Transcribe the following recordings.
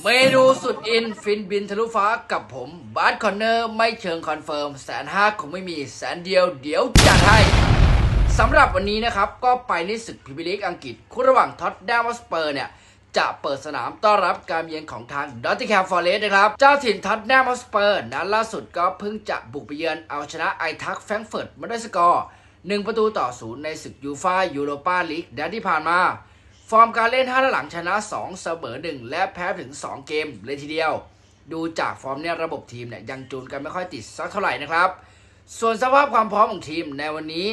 เมนูสุดอินฟินบินทะลุฟ้ากับผมบาสคอนเนอร์ไม่เชิงคอนเฟิร์มแสนห้าคงไม่มีแสนเดียวเดี๋ยวจัดให้สำหรับวันนี้นะครับ ก็ไปในศึกพรีเมียร์ลีกอังกฤษ คู่ระหว่างท็อตแนมสเปอร์เนี่ย จะเปิดสนามต้อนรับการเยือนของทางดอตติแคมฟอร์เรสนะครับ เจ้าถิ่นท็อตแนมสเปอร์นั้นล่าสุดก็เพิ่งจะบุกไปเยือนเอาชนะไอทักแฟรงเฟิร์ตมาด้วยสกอร์1ประตูต่อศูนย์ในศึกยูฟายูโรปาลีกแดนที่ผ่านมา ฟอร์มการเล่น5หลังชนะ 2 เสมอ 1 และแพ้ถึง 2 เกมเลยทีเดียว ดูจากฟอร์มเนี่ยระบบทีมเนี่ยยังจูนกันไม่ค่อยติดสักเท่าไหร่นะครับ ส่วนสภาพความพร้อมของทีมในวันนี้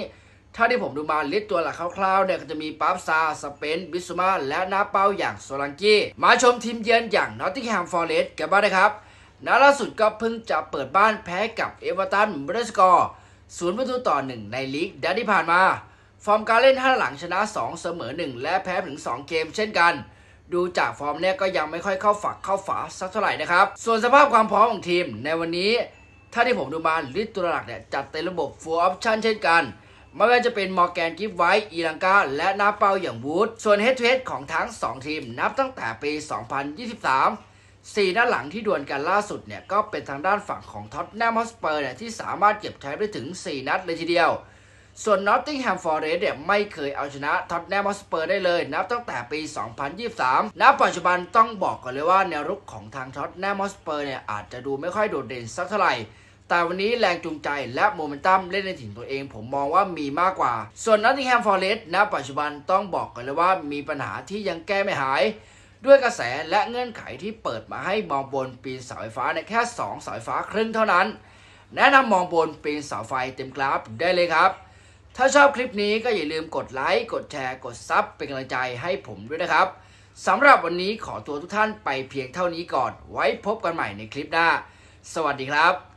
ถ้าที่ผมดูมาลิสต์ตัวหลักคร่าวๆเนี่ยก็จะมีปั๊บซา สเปน บิสุมา และนาเปาอย่างโซลังกี้ มาชมทีมเยือนอย่างนอตติงแฮมฟอร์เรสต์กันบ้างนะครับนัดล่าสุดก็เพิ่งจะเปิดบ้านแพ้กับเอเวอร์ตันบรสกอร์ศูนย์ประตูต่อหนึ่งในลีกแดนที่ผ่านมา ฟอร์มการเล่น 5 หลังชนะ 2 เสมอ 1 และแพ้ถึง 2 เกมเช่นกัน ดูจากฟอร์มเนี่ยก็ยังไม่ค่อยเข้าฝักเข้าฝาสักเท่าไหร่นะครับ ส่วนสภาพความพร้อมของทีม ในวันนี้ ถ้าที่ผมดูมาลิสต์ตัวหลักเนี่ยจัดเต็มระบบ full option เช่นกัน ไม่ว่าจะเป็นมอร์แกนกิฟไวท์อีลังกา และนาเปาอย่างวูดส่วน head to head ของทั้ง 2 ทีม นับตั้งแต่ปี 2023 4ด้านหลังที่ดวลกันล่าสุดเนี่ยก็เป็นทางด้านฝั่งของท็อตแนมฮอสเปอร์เนี่ยที่สามารถเก็บใช้ได้ถึง 4 นัดเลยทีเดียว ส่วนนอตติงแฮมฟอร์เรสเนี่ยไม่เคยเอาชนะท็อตแนมฮอสเปอร์ได้เลย นับตั้งแต่ปี 2023 ณ ปัจจุบันต้องบอกก่อนเลยว่าแนวรุกของทางท็อตแนมฮอสเปอร์เนี่ยอาจจะดูไม่ค่อยโดดเด่นสักเท่าไหร่แต่วันนี้แรงจูงใจและโมเมนตัมเล่นในถิ่นตัวเอง ผมมองว่ามีมากกว่า ส่วนนอตติงแฮมฟอร์เรสต์ณปัจจุบันต้องบอกก่อนเลยว่ามีปัญหาที่ยังแก้ไม่หาย ด้วยกระแสและเงื่อนไขที่เปิดมาให้มองบนปีนเสาไฟฟ้าในแค่2เสาไฟฟ้าครึ่งเท่านั้น แนะนำมองบนปีนเสาไฟเต็มกราฟได้เลยครับ ถ้าชอบคลิปนี้ก็อย่าลืมกดไลค์ กดแชร์ กดซับเป็นกำลังใจให้ผมด้วยนะครับสำหรับวันนี้ขอตัวทุกท่านไปเพียงเท่านี้ก่อน ไว้พบกันใหม่ในคลิปหน้า สวัสดีครับ